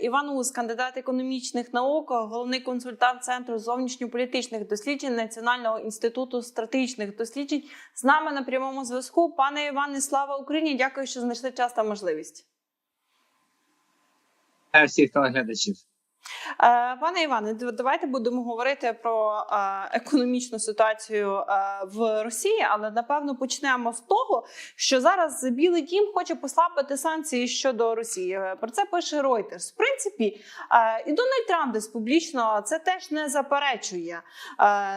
Іван Ус, кандидат економічних наук, головний консультант Центру зовнішньополітичних досліджень Національного інституту стратегічних досліджень. З нами на прямому зв'язку. Пане Іване, слава Україні! Дякую, що знайшли час та можливість. Всіх телеглядачів. Е, Пане Іване, давайте будемо говорити про е, економічну ситуацію е, в Росії, але напевно почнемо з того, що зараз Білий Дім хоче послабити санкції щодо Росії. Про це пише Reuters. В принципі, і Дональд Трамп десь публічно це теж не заперечує.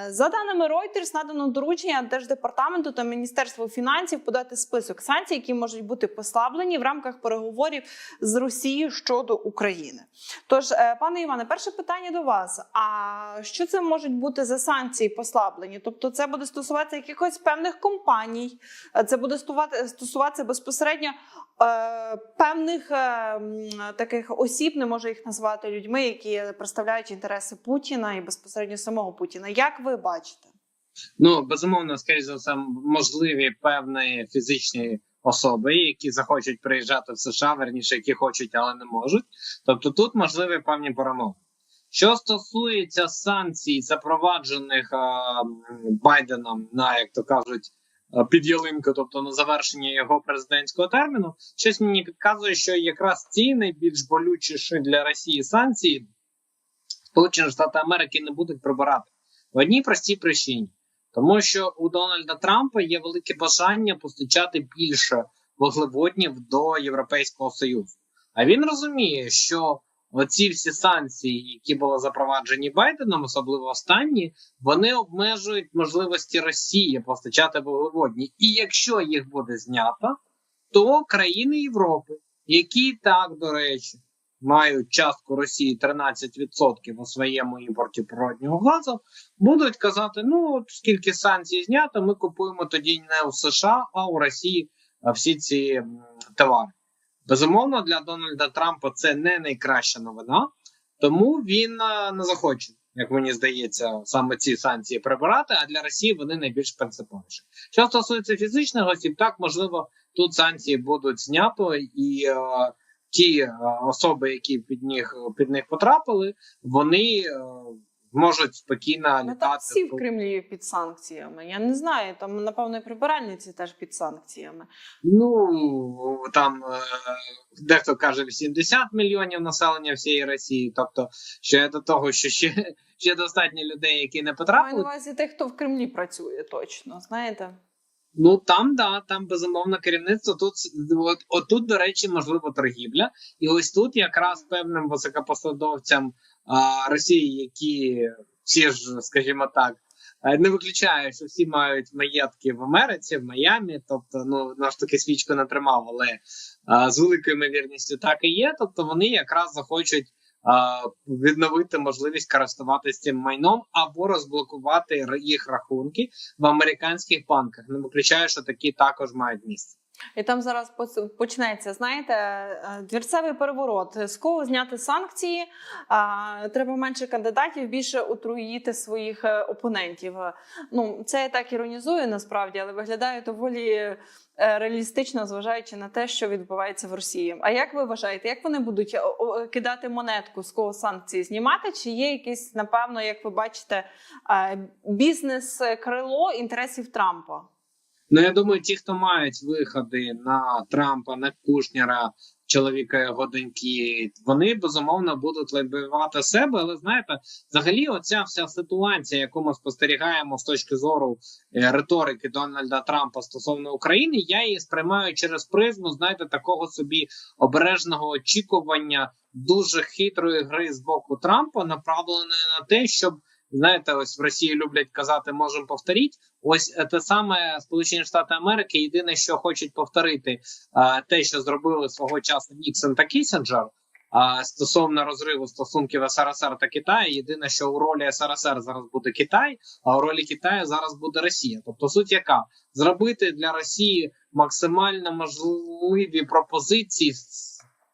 За даними Reuters, надано доручення Держдепартаменту та Міністерству фінансів подати список санкцій, які можуть бути послаблені в рамках переговорів з Росією щодо України. Тож, е, пане Іване, перше питання до вас: а що це можуть бути за санкції послаблені? Тобто, це буде стосуватися якихось певних компаній, е, це буде стосуватися безпосередньо е, певних е, таких осіб, не можу їх назвати людьми, які представляють інтереси Путіна і безпосередньо самого Путіна. Як ви бачите? Ну безумовно, скоріш за все, можливі певні фізичні особи, які захочуть приїжджати в США, верніше, які хочуть, але не можуть. Тобто, тут можливі певні перемоги. Що стосується санкцій, запроваджених е, Байденом на як то кажуть. е, Під ялинку, тобто на завершення його президентського терміну, щось мені підказує, що якраз ці найбільш болючіші для Росії санкції Сполучені Штати Америки не будуть прибирати в одній простій причині, тому що у Дональда Трампа є велике бажання постачати більше вуглеводнів до Європейського Союзу. А він розуміє, що оці всі санкції, які були запроваджені Байденом, особливо останні, вони обмежують можливості Росії постачати вуглеводні. І якщо їх буде знято, то країни Європи, які так до речі мають частку Росії 13% у своєму імпорті природнього газу, будуть казати: ну от скільки санкцій знято, ми купуємо тоді не у США, а у Росії всі ці товари. Безумовно, для Дональда Трампа це не найкраща новина, тому він не захоче, як мені здається, саме ці санкції прибирати. А для Росії вони найбільш принциповіші. Що стосується фізичних осіб, так можливо, тут санкції будуть знято і. е, ті е, особи, які під них під них потрапили, вони е, можуть спокійно Ну там всі в Кремлі під санкціями. Я не знаю. Там напевно і прибиральниці теж під санкціями. Ну там е, дехто каже 80 мільйонів населення всієї Росії. Тобто, ще до того, що ще, ще достатньо людей, які не Маю на потрапили. увазі тих, хто в Кремлі працює, точно знаєте. Ну там да, там безумовно керівництво. Тут от, отут, до речі, можливо, торгівля, і ось тут якраз певним високопосадовцям а, Росії, які всі ж, скажімо так, е, не виключаю, що всі мають маєтки в Америці, в Майамі. Тобто, ну наш таки свічку не тримав, але а, з великою ймовірністю так і є. Тобто, вони якраз захочуть. Відновити можливість користуватися цим майном або розблокувати їх рахунки в американських банках. Не виключаю, що такі також мають місце. І там зараз почнеться, знаєте, е, двірцевий переворот. З кого зняти санкції? А, треба менше кандидатів, більше отруїти своїх е, опонентів. Ну, це я так іронізую насправді, але виглядає доволі реалістично, зважаючи на те, що відбувається в Росії. А як ви вважаєте, як вони будуть о, кидати монетку, з кого санкції знімати? Чи є якісь, напевно, як ви бачите, е, бізнес крило інтересів Трампа? Ну я думаю, ті, хто мають виходи на Трампа, на Кушнера, чоловіка його доньки, вони безумовно будуть лобіювати себе. Але знаєте, взагалі, оця вся ситуація, яку ми спостерігаємо з точки зору е, риторики Дональда Трампа стосовно України, я її сприймаю через призму, знаєте, такого собі обережного очікування дуже хитрої гри з боку Трампа, направленої на те, щоб знаєте, ось в Росії люблять казати, можемо повторити. Ось е, те саме Сполучені Штати Америки. Єдине, що хочуть повторити, е, те, що зробили свого часу Ніксон та Кісінджер. А стосовно розриву стосунків СРСР та Китаю, єдине, що у ролі СРСР зараз буде Китай, а у ролі Китаю зараз буде Росія. Тобто, суть яка зробити для Росії максимально можливі пропозиції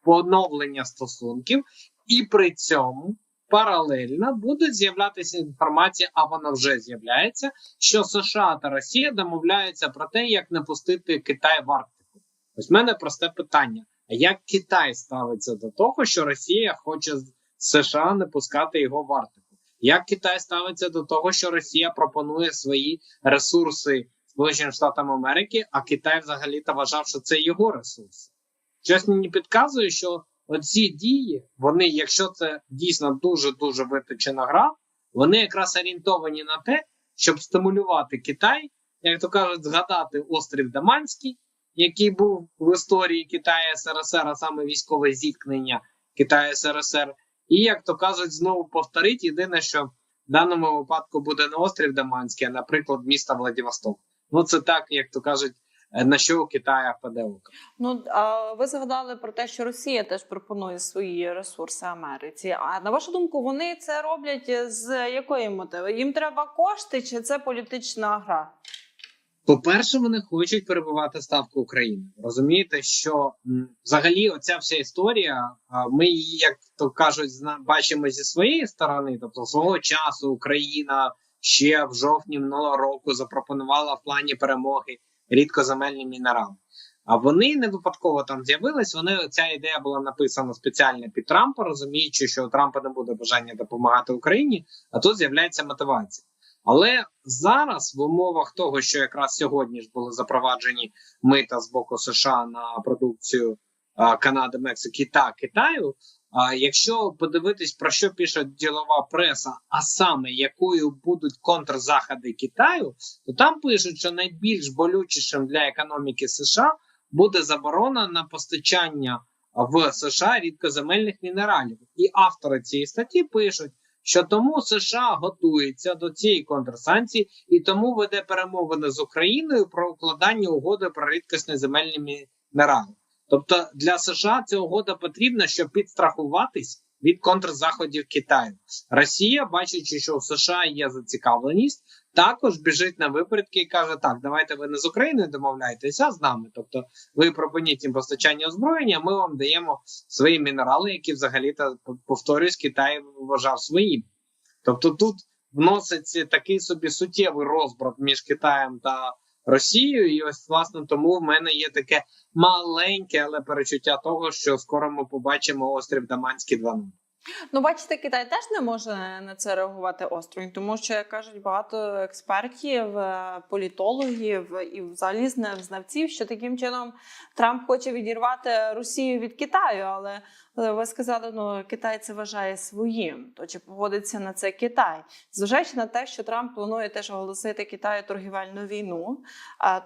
поновлення стосунків, і при цьому паралельно будуть з'являтися інформація, а вона вже з'являється, що США та Росія домовляються про те, як не пустити Китай в Арктику. Ось в мене просте питання: а як Китай ставиться до того, що Росія хоче США не пускати його в Арктику? Як Китай ставиться до того, що Росія пропонує свої ресурси Сполученим Штатам Америки, а Китай взагалі-то вважав, що це його ресурси? Щось мені підказує, що оці дії, вони, якщо це дійсно дуже дуже виточена гра, вони якраз орієнтовані на те, щоб стимулювати Китай, як то кажуть, згадати острів Даманський, який був в історії Китаю СРСР, а саме військове зіткнення Китаю СРСР, і як то кажуть, знову повторити. Єдине, що в даному випадку буде не острів Даманський, а, наприклад, місто Владивосток. Ну це так, як то кажуть, на що у впаде око. Ну а ви згадали про те, що Росія теж пропонує свої ресурси Америці. А на вашу думку, вони це роблять з якої мотиви? Їм треба кошти, чи це політична гра? По-перше, вони хочуть перебувати ставку України. Розумієте, що взагалі оця вся історія, ми її, як то кажуть, бачимо зі своєї сторони. Тобто, свого часу Україна ще в жовтні минулого року запропонувала в плані перемоги рідкоземельні мінерали. А вони не випадково там з'явились. Вони ця ідея була написана спеціально під Трампа, розуміючи, що у Трампа не буде бажання допомагати Україні, а тут з'являється мотивація. Але зараз, в умовах того, що якраз сьогодні ж були запроваджені мита з боку США на продукцію Канади, Мексики та Китаю. А якщо подивитись про що пише ділова преса, а саме якою будуть контрзаходи Китаю, то там пишуть, що найбільш болючішим для економіки США буде заборона на постачання в США рідкоземельних мінералів. І автори цієї статті пишуть, що тому США готується до цієї контрсанкції і тому веде перемовини з Україною про укладання угоди про рідкісні земельні мінерали. Тобто для США ця угода потрібна, щоб підстрахуватись від контрзаходів Китаю. Росія, бачачи, що у США є зацікавленість, також біжить на випередки і каже: так, давайте ви не з Україною домовляєтеся, з нами. Тобто, ви пропоніть їм постачання озброєння, ми вам даємо свої мінерали, які взагалі то повторюсь, Китай вважав своїм. Тобто, тут вноситься такий собі суттєвий розбрат між Китаєм та Росією, і ось власне тому в мене є таке маленьке, але перечуття того, що скоро ми побачимо острів Даманський 2.0. Ну, бачите, Китай теж не може на це реагувати осторонь, тому що як кажуть багато експертів, е, політологів і взагалі знавців, що таким чином Трамп хоче відірвати Росію від Китаю. Але е, ви сказали, ну Китай це вважає своїм. То чи погодиться на це Китай? Зважаючи на те, що Трамп планує теж оголосити Китаю торгівельну війну,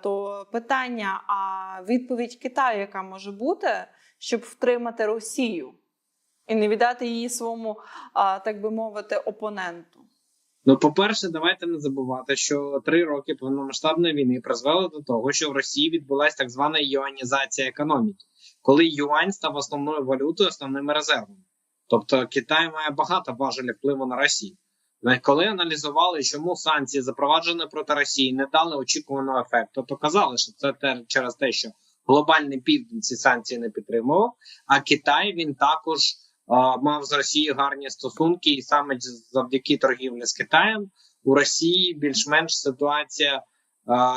то питання: а відповідь Китаю, яка може бути, щоб втримати Росію? І не віддати її своєму, а, так би мовити, опоненту. Ну, по-перше, давайте не забувати, що три роки повномасштабної війни призвели до того, що в Росії відбулася так звана юанізація економіки, коли юань став основною валютою, основними резервами. Тобто Китай має багато важелів впливу на Росію. Коли аналізували, чому санкції запроваджені проти Росії не дали очікуваного ефекту, то казали, що це те через те, що глобальний південь ці санкції не підтримував. А Китай він також мав з Росією гарні стосунки, і саме завдяки торгівлі з Китаєм у Росії більш-менш ситуація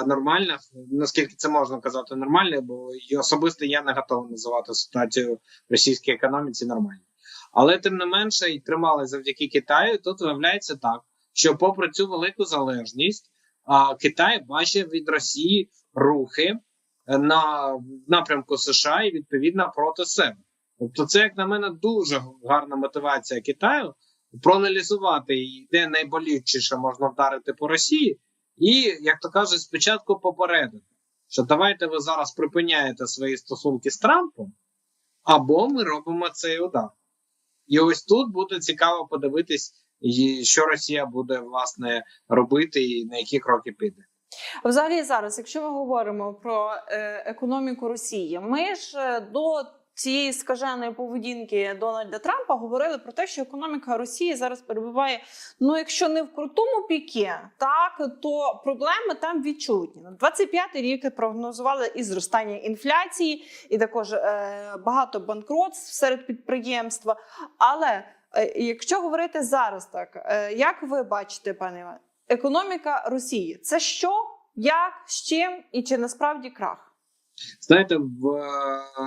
нормальна. Наскільки це можна казати, нормальна, бо і особисто я не готовий називати ситуацію в російській економіці нормальною. Але тим не менше і тримали завдяки Китаю. Тут виявляється так, що, попри цю велику залежність, Китай бачив від Росії рухи на напрямку США і відповідно проти себе. Тобто, це, як на мене, дуже гарна мотивація Китаю проаналізувати, де найболючіше можна вдарити по Росії, і, як то кажуть, спочатку попередити, що давайте ви зараз припиняєте свої стосунки з Трампом, або ми робимо цей удар. І ось тут буде цікаво подивитись, що Росія буде власне робити, і на які кроки піде. Взагалі, зараз, якщо ми говоримо про е, економіку Росії, ми ж е, до цієї скаженої поведінки Дональда Трампа говорили про те, що економіка Росії зараз перебуває. Ну, якщо не в крутому пікі, так то проблеми там відчутні. На 25-й рік прогнозували і зростання інфляції, і також е, багато банкротств серед підприємства. Але е, якщо говорити зараз, так е, як ви бачите, пане Іване, економіка Росії це що, як, з чим і чи насправді крах? Знаєте, в е,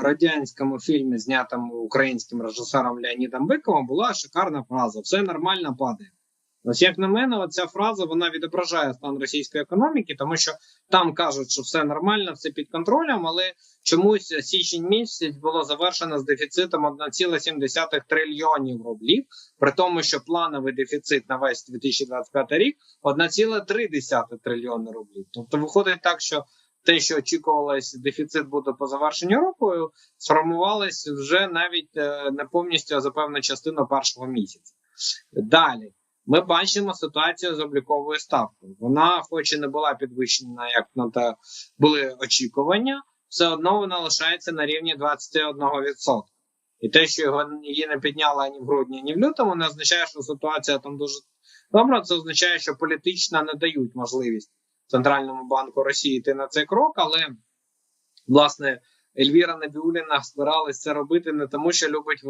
радянському фільмі, знятому українським режисером Леонідом Биковим, була шикарна фраза: все нормально падає. Ось як на мене, ця фраза вона відображає стан російської економіки, тому що там кажуть, що все нормально, все під контролем, але чомусь січень місяць було завершено з дефіцитом 1,7 трильйонів рублів, при тому, що плановий дефіцит на весь 2025 рік 1,3 трильйони рублів. Тобто, виходить так, що те, що очікувалось, дефіцит буде по завершенню року, сформувалось вже навіть е, не повністю а за певну частину першого місяця. Далі. Ми бачимо ситуацію з обліковою ставкою. Вона, хоч і не була підвищена, як на те були очікування, все одно вона лишається на рівні 21%. І те, що його її не підняли ані в грудні, ні в лютому, не означає, що ситуація там дуже добра. Це означає, що політично не дають можливість Центральному банку Росії йти на цей крок. Але власне Ельвіра Набіуліна збиралась це робити не тому, що любить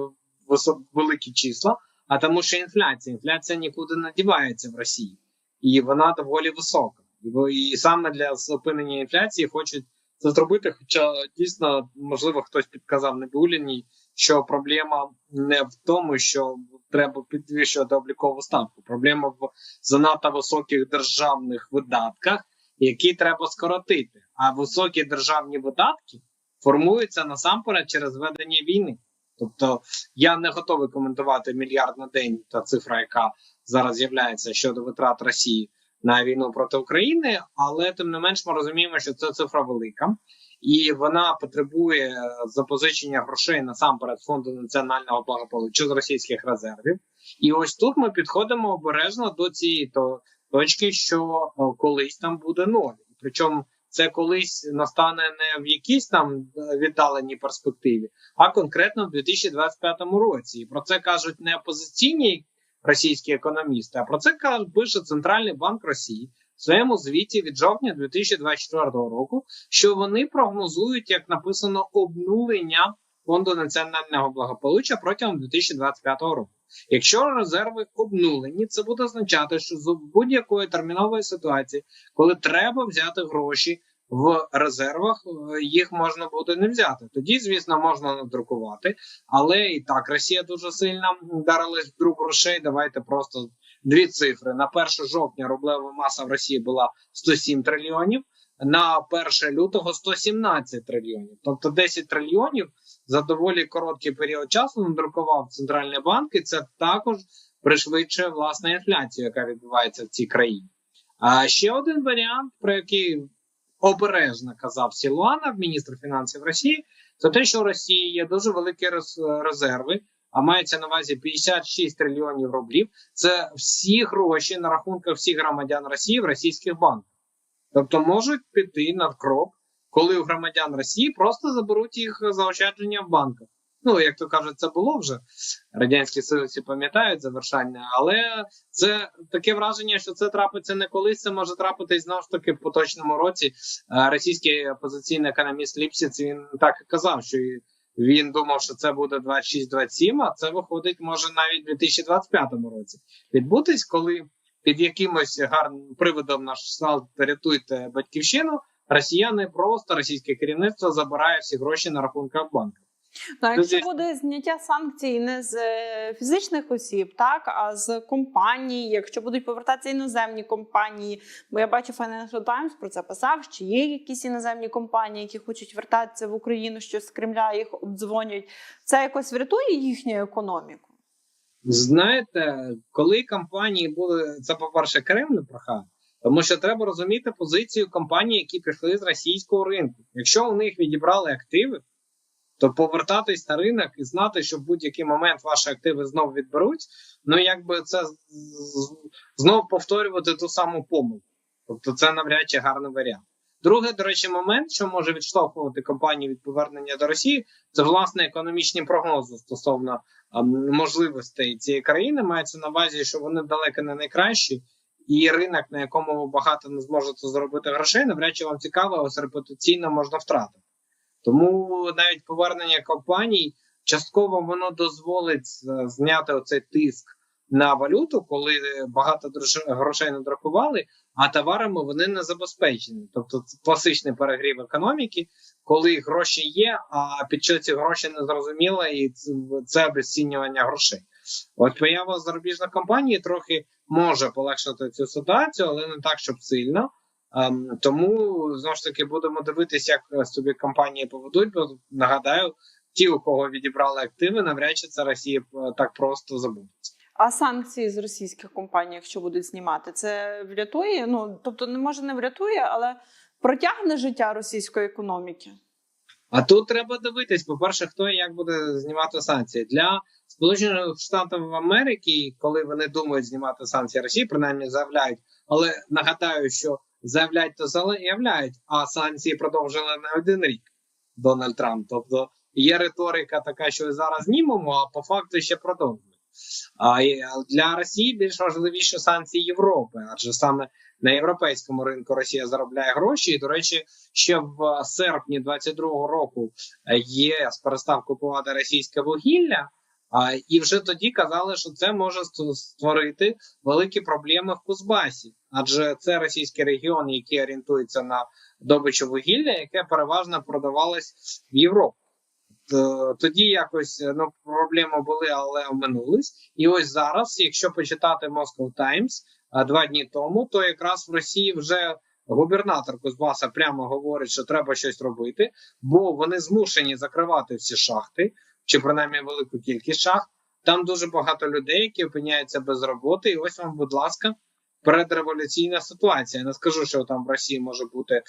великі числа а тому, що інфляція. Інфляція нікуди не дівається в Росії, і вона доволі висока. І, саме для зупинення інфляції хочуть це зробити. Хоча дійсно, можливо, хтось підказав Небуліній, що проблема не в тому, що треба підвищувати облікову ставку. Проблема в занадто високих державних видатках, які треба скоротити. А високі державні видатки формуються насамперед через ведення війни. Тобто я не готовий коментувати мільярд на день та цифра, яка зараз з'являється щодо витрат Росії на війну проти України, але тим не менш ми розуміємо, що це цифра велика, і вона потребує запозичення грошей насамперед фонду національного благополуччя з російських резервів. І ось тут ми підходимо обережно до цієї то точки, що колись там буде ноль. Причому це колись настане не в якійсь там е, віддаленій перспективі, а конкретно в 2025 році. І про це кажуть не опозиційні російські економісти, а про це каже пише Центральний банк Росії своєму звіті від жовтня 2024 року, що вони прогнозують, як написано, обнулення фонду національного благополуччя протягом 2025 року. Якщо резерви обнулені, це буде означати, що з будь-якої термінової ситуації, коли треба взяти гроші в резервах, е, їх можна буде не взяти. Тоді, звісно, можна надрукувати, але і так Росія дуже сильно вдарилась в друг грошей. Давайте просто дві цифри: на 1 жовтня рублева маса в Росії була 107 трильйонів. На 1 лютого 117 трильйонів, тобто 10 трильйонів за доволі короткий період часу надрукував центральний банк, і це також пришвидшує власне інфляцію, яка відбувається в цій країні. А ще один варіант, про який обережно казав Сілуанов, міністр фінансів Росії, це те, що у Росії є дуже великі резерви. А мається на увазі 56 трильйонів рублів. Це всі гроші на рахунках всіх громадян Росії в російських банках. Тобто можуть піти на крок, коли у громадян Росії просто заберуть їх заощадження в банках. Ну, як то кажуть, це було вже радянські сили пам'ятають завершання, але це таке враження, що це трапиться не колись. Це може трапитись знову ж таки в поточному році. Е, Російський опозиційний економіст Ліпсіц він так і казав, що він думав, що це буде 26-27, а це виходить може навіть у 2025 році відбутись, коли під якимось гарним приводом наш сал рятуйте батьківщину. Росіяни просто російське керівництво забирає всі гроші на рахунках банків. Ну, якщо Тоді- буде зняття санкцій не з е, фізичних осіб, так а з компаній, якщо будуть повертатися іноземні компанії, бо я бачу Financial Times про це писав, що є якісь іноземні компанії, які хочуть вертатися в Україну, що з Кремля їх обдзвонюють. Це якось врятує їхню економіку. Знаєте, коли компанії були це, по-перше, Кремль прохав, тому що треба розуміти позицію компаній, які пішли з російського ринку. Якщо у них відібрали активи, то повертатись на ринок і знати, що в будь-який момент ваші активи знову відберуть, ну якби це з- з- знов повторювати ту саму помилку. Тобто, це навряд чи гарний варіант. Другий, до речі, момент, що може відштовхувати компанії від повернення до Росії, це власне економічні прогнози стосовно а, можливостей цієї країни. Мається на увазі, що вони далеко не найкращі, і ринок, на якому ви багато не зможете зробити грошей, навряд чи вам цікаво, ось репутаційно можна втратити. Тому навіть повернення компаній частково воно дозволить зняти оцей тиск на валюту, коли багато грошей надрахували, а товарами вони не забезпечені. Тобто це класичний перегрів економіки, коли гроші є, а під що ці гроші не зрозуміло, і це обесцінювання грошей. От поява зарубіжної компанії трохи може полегшити цю ситуацію, але не так, щоб сильно. Ем, тому знову ж таки будемо дивитися, як собі компанії поведуть. Бо нагадаю, ті, у кого відібрали активи, навряд чи це Росія е, так просто забудеться. А санкції з російських компаній, якщо будуть знімати, це врятує? Ну тобто, не може не врятує, але протягне життя російської економіки. А тут треба дивитись, по-перше, хто і як буде знімати санкції для Сполучених Штатів Америки, коли вони думають знімати санкції Росії, принаймні заявляють. Але нагадаю, що заявляють то заявляють, а санкції продовжили на один рік Дональд Трамп. Тобто є риторика така, що зараз знімемо, а по факту ще продовжують. А для Росії більш важливіше санкції Європи, адже саме на європейському ринку Росія заробляє гроші. І, до речі, ще в серпні 22-го року е, ЄС перестав купувати російське вугілля. І вже тоді казали, що це може створити великі проблеми в Кузбасі, адже це російський регіон, який орієнтується на добичу вугілля, яке переважно продавалось в Європу. Тоді якось ну проблеми були, але оминулись. І ось зараз, якщо почитати Moscow Times два дні тому, то якраз в Росії вже губернатор Кузбаса прямо говорить, що треба щось робити, бо вони змушені закривати всі шахти, чи принаймні велику кількість шахт. Там дуже багато людей, які опиняються без роботи. І ось вам, будь ласка, передреволюційна ситуація. Я Не скажу, що там в Росії може бути е,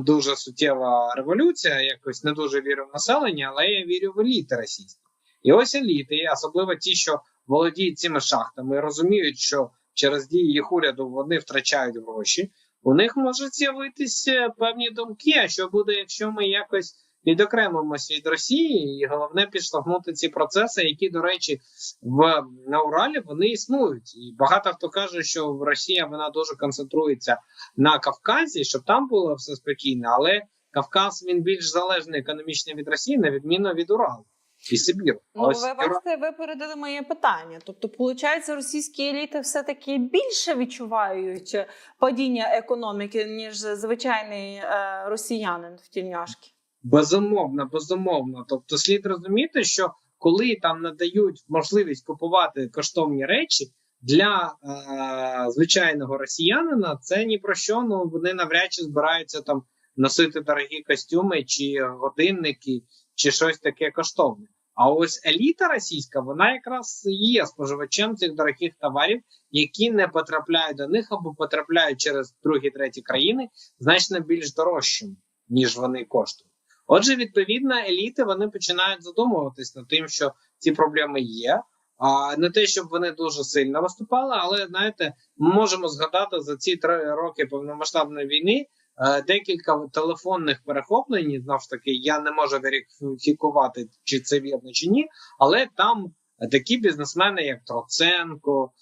дуже суттєва революція. Якось не дуже вірю в населення, але я вірю в еліти російські. І ось еліти, особливо ті, що володіють цими шахтами, розуміють, що через дії їх уряду вони втрачають гроші. У них можуть з'явитися певні думки. А що буде, якщо ми якось відокремимося від Росії, і головне підштовхнути ці процеси, які, до речі, в на Уралі вони існують. І багато хто каже, що Росія вона дуже концентрується на Кавказі, щоб там було все спокійно, але Кавказ він більш залежний економічно від Росії, на відміну від Уралу і Сибіру. Ну, Ось ви бачите, ви передали моє питання. Тобто, виходить, російські еліти все таки більше відчувають падіння економіки, ніж звичайний е, росіянин в тільняшки. Безумовно, безумовно. Тобто, слід розуміти, що коли там надають можливість купувати коштовні речі для е, звичайного росіянина, це ні про що. Ну вони навряд чи збираються там носити дорогі костюми чи годинники, чи щось таке коштовне. А ось еліта російська, вона якраз є споживачем цих дорогих товарів, які не потрапляють до них або потрапляють через другі треті країни значно більш дорожчими, ніж вони коштують. Отже, відповідно, еліти вони починають задумуватись над тим, що ці проблеми є. А не те, щоб вони дуже сильно виступали, але знаєте, ми можемо згадати за ці три роки повномасштабної війни е, декілька телефонних перехоплень. Знову ж таки, я не можу верифікувати, чи це вірно чи ні. Але там такі бізнесмени, як Троценко,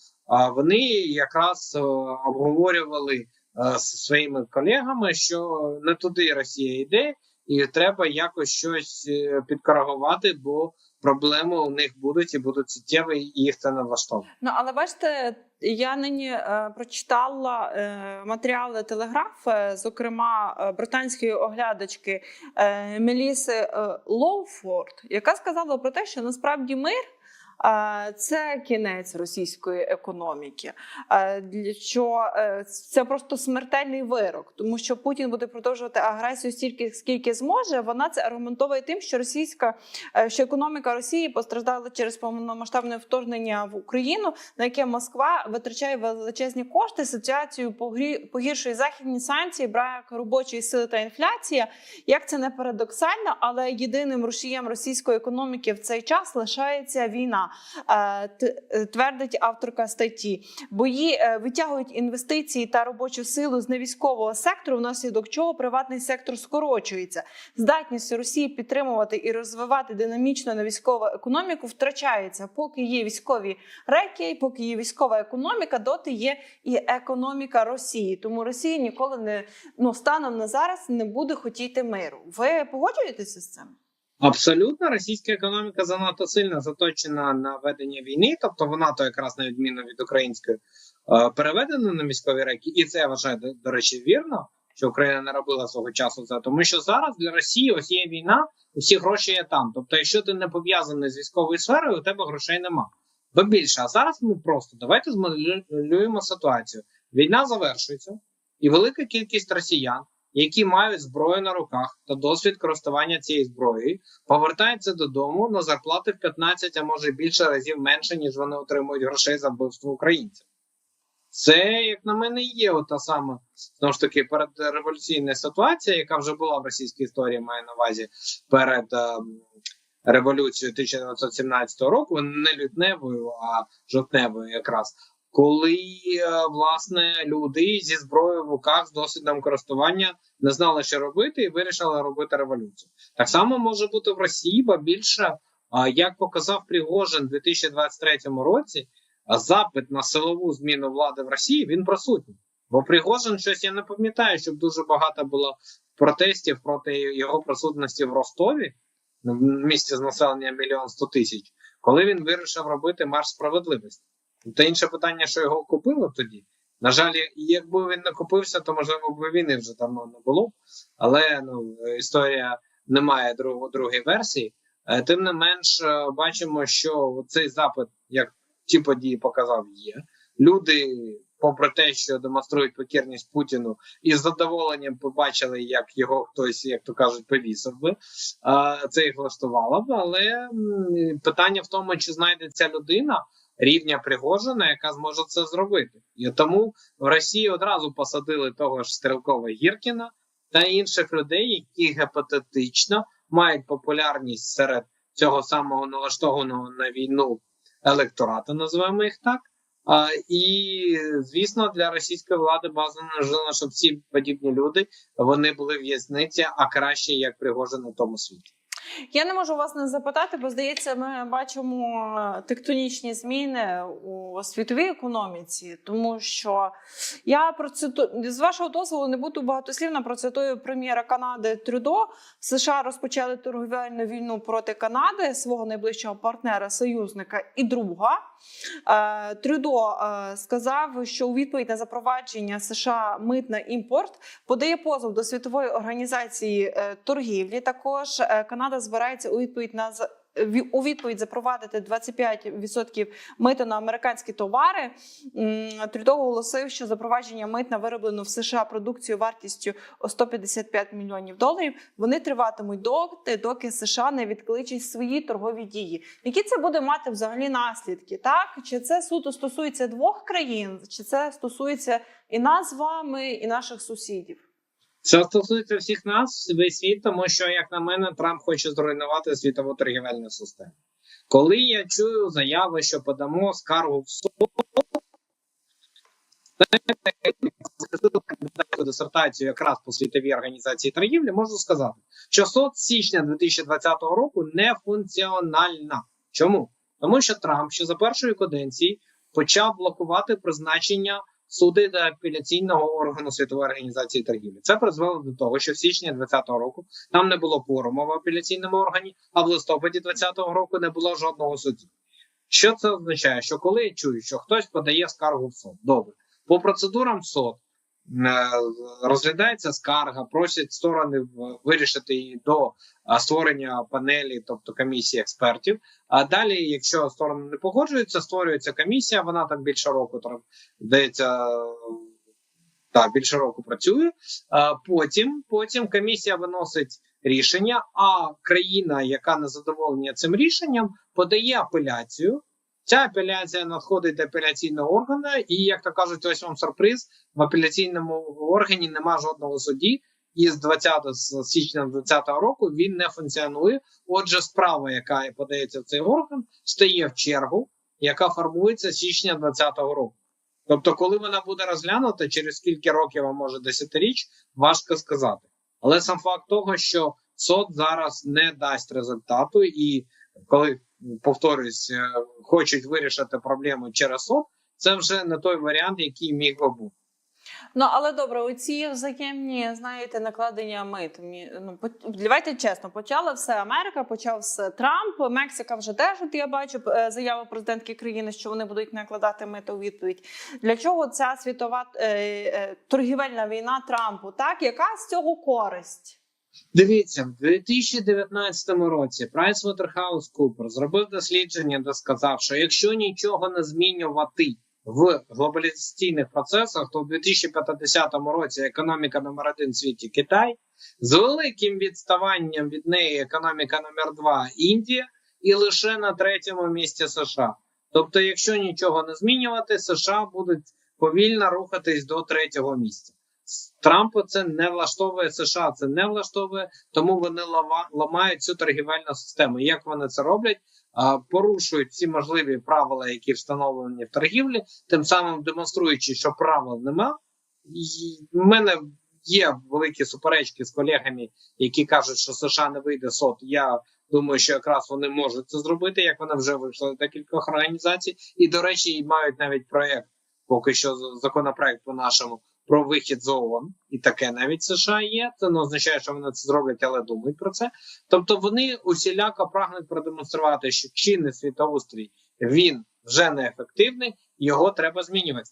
вони якраз е, обговорювали е, зі своїми колегами, що не туди Росія йде, і треба якось щось е, підкоригувати, бо проблеми у них будуть і будуть суттєві, і їх це не влаштовує. Ну але бачите, я нині е, прочитала е, матеріали телеграф, е, зокрема е, британської оглядачки е, Меліси е, Лоуфорд, яка сказала про те, що насправді мир. Це кінець російської економіки. Що е, це просто смертельний вирок, тому що Путін буде продовжувати агресію стільки, скільки зможе. Вона це аргументовує тим, що російська е, що економіка Росії постраждала через повномасштабне вторгнення в Україну, на яке Москва витрачає величезні кошти. Ситуацію погіршує західні санкції, брак робочої сили та інфляція. Як це не парадоксально, але єдиним рушієм російської економіки в цей час лишається війна, е, твердить авторка статті. Бої е, витягують інвестиції та робочу силу з невійськового сектору, внаслідок чого приватний сектор скорочується. Здатність Росії підтримувати і розвивати динамічно невійськову економіку втрачається. Поки є військові реки, поки є військова економіка, доти є і економіка Росії. Тому Росія ніколи не ну станом на зараз не буде хотіти миру. Ви погоджуєтеся з цим? Абсолютно, російська економіка занадто сильно заточена на ведення війни, тобто вона то якраз на відміну від української е, переведена на військові реки, і це я вважаю до, речі вірно. що Україна не робила свого часу це, тому що зараз для Росії ось є війна, усі гроші є там. Тобто, якщо ти не пов'язаний з військовою сферою, у тебе грошей нема. Бо більше, а зараз ми просто давайте змоделюємо ситуацію. Війна завершується, і велика кількість росіян, які мають зброю на руках та досвід користування цією зброєю, повертаються додому на зарплати в 15, а може більше разів менше, ніж вони отримують грошей за вбивство українців. Це, як на мене, є та сама знову ж таки передреволюційна ситуація, яка вже була в російській історії, маю на увазі перед е, революцією 1917 року, не лютневою, а жовтневою, якраз коли е, власне люди зі зброєю в руках з досвідом користування не знали, що робити, і вирішили робити революцію. Так само може бути в Росії, бо більше як показав Пригожин у 2023 році, запит на силову зміну влади в Росії він присутній. Бо Пригожин щось я не пам'ятаю, щоб дуже багато було протестів проти його присутності в Ростові, в місті з населенням мільйон сто тисяч, коли він вирішив робити марш справедливості. Та інше питання, що його купили тоді. На жаль, якби він не купився, то можливо б війни вже давно не було. Але ну історія не має другої другої версії. Е, Тим не менш, е, бачимо, що цей запит, як ті події показав, є. Люди, попри те, що демонструють покірність Путіну, із задоволенням побачили, як його хтось, як то кажуть, повісив би. Це їх влаштувало б. Але питання в тому, чи знайдеться людина рівня Пригожина, яка зможе це зробити. І тому в Росії одразу посадили того ж Стрелкова Гіркіна та інших людей, які гепатетично мають популярність серед цього самого налаштованого на війну електората, називаємо їх так. А, І звісно, для російської влади бажано, щоб ці подібні люди вони були в'язниці, а краще як Пригожин у тому світі. Я не можу вас не запитати, бо здається, ми бачимо тектонічні зміни у світовій економіці, тому що я процитую з вашого дозволу не буду багатослівна. Процитую прем'єра Канади Трюдо. США розпочали торговельну війну проти Канади, свого найближчого партнера, союзника і друга. Е, Трюдо е, сказав, що у відповідь на запровадження США мит на імпорт подає позов до світової організації е, торгівлі. Також Канада збирається у відповідь на у відповідь запровадити 25% мита на американські товари. Трюдо оголосив, що запровадження мит на вироблену в США продукцію вартістю 155 мільйонів доларів. Вони триватимуть доти, доки США не відкличуть свої торгові дії. Які це буде мати взагалі наслідки? Так чи це суто стосується двох країн, чи це стосується і нас з вами, і наших сусідів? Це стосується всіх нас, весь світ, тому що, як на мене, Трамп хоче зруйнувати світову торгівельну систему. Коли я чую заяви, що подамо скаргу в суд, дисертацію якраз по світовій організації торгівлі, можу сказати, що СОД з січня 2020 року не функціональна. Чому? Тому що Трамп ще за першої каденції почав блокувати призначення суди до апеляційного органу світової організації торгівлі. Це призвело до того, що в січні 2020 року там не було форуму в апеляційному органі, а в листопаді 2020 року не було жодного судді. Що це означає? Що коли я чую, що хтось подає скаргу в суд, добре по процедурам суд розглядається скарга, просять сторони вирішити її до створення панелі, тобто комісії експертів. А далі, якщо сторони не погоджуються, створюється комісія. Вона так більше року здається, так, більше року працює. Потім, потім комісія виносить рішення. А країна, яка не задоволена цим рішенням, подає апеляцію. Ця апеляція надходить до апеляційного органу, і як то кажуть, ось вам сюрприз в апеляційному органі нема жодного судді. І з 20 з січня 2020 року він не функціонує. Отже, справа, яка подається в цей орган, стає в чергу, яка формується січня 2020 року. Тобто, коли вона буде розглянута, через скільки років, а може десятиріч, важко сказати. Але сам факт того, що СОД зараз не дасть результату, і коли повторюсь, е, хочуть вирішити проблему через суд, це вже не той варіант, який міг би бути. Ну але добре, оці взаємні, знаєте, накладення мит. Ну давайте чесно, почала все Америка, почав все Трамп. Мексика вже теж. От я бачу е, заяву президентки країни, що вони будуть накладати мито у відповідь. Для чого ця світова е, е, торгівельна війна Трампу? Так, яка з цього користь? Дивіться, в 2019 році PricewaterhouseCoopers зробив дослідження, де сказав, що якщо нічого не змінювати в глобалізаційних процесах, то в 2050 році економіка номер один в світі Китай, з великим відставанням від неї економіка номер два Індія, і лише на третьому місці США. Тобто, якщо нічого не змінювати, США будуть повільно рухатись до третього місця. Трампу це не влаштовує США, це не влаштовує, тому вони ламають цю торгівельну систему. Як вони це роблять? Порушують всі можливі правила, які встановлені в торгівлі, тим самим демонструючи, що правил нема. В мене є великі суперечки з колегами, які кажуть, що США не вийде сот. Я думаю, що якраз вони можуть це зробити, як вони вже вийшли з декількох організацій, і до речі, і мають навіть проєкт, поки що законопроект по нашому про вихід з ООН, і таке навіть США є. Це не означає, що вони це зроблять, але думають про це. Тобто вони усіляко прагнуть продемонструвати, що чинний світоустрій він вже неефективний, його треба змінювати.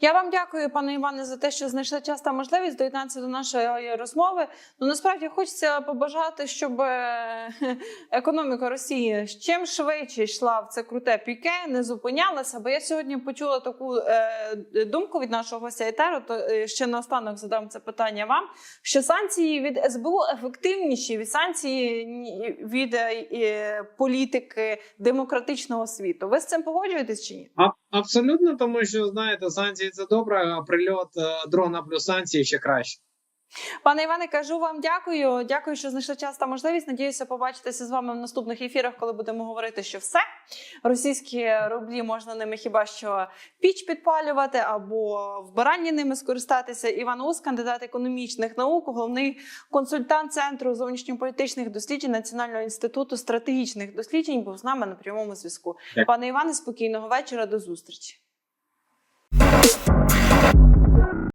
Я вам дякую, пане Іване, за те, що знайшли час та можливість доєднатися до нашої розмови. Ну насправді хочеться побажати, щоб е, економіка Росії чим швидше йшла в це круте піке, не зупинялася. Бо я сьогодні почула таку е, думку від нашого гостя Етеру, то е, ще наостанок задам це питання вам. Що санкції від СБУ ефективніші від санкцій ні- від політики демократичного світу. Ви з цим погоджуєтесь чи ні? Абсолютно, тому що знаєте, санкції це добре, а прильот е, дрона плюс санкції ще краще. Пане Іване, кажу вам дякую. Дякую, що знайшли час та можливість. Надіюся побачитися з вами в наступних ефірах, коли будемо говорити, що все російські рублі можна ними хіба що піч підпалювати або в баранні ними скористатися. Іван Ус, кандидат економічних наук, головний консультант центру зовнішньополітичних досліджень Національного інституту стратегічних досліджень, був з нами на прямому зв'язку. Пане Іване, спокійного вечора. До зустрічі.